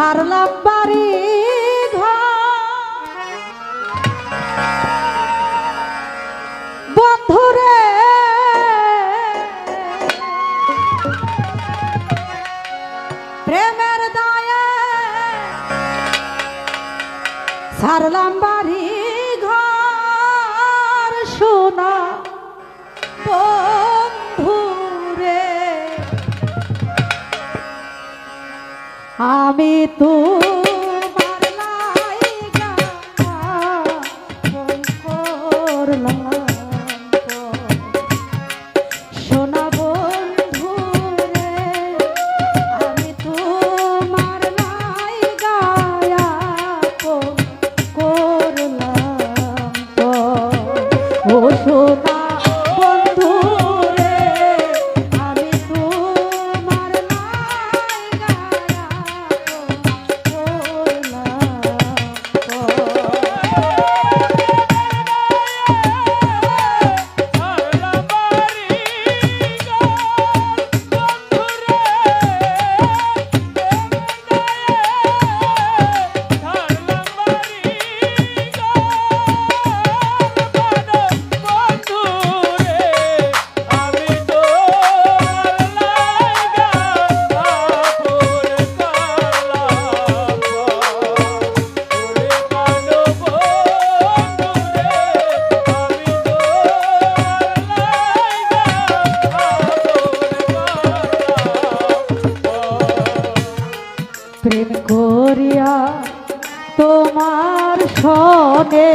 ছাড়লাম বাড়ি প্রেমের দায় ছাড়লাম Amitu. প্রেম করিয়া তোমার সনে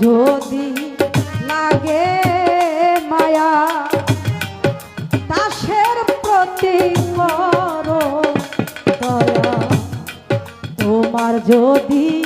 যদি লাগে মায়া দাসের প্রতি করো তোমার যদি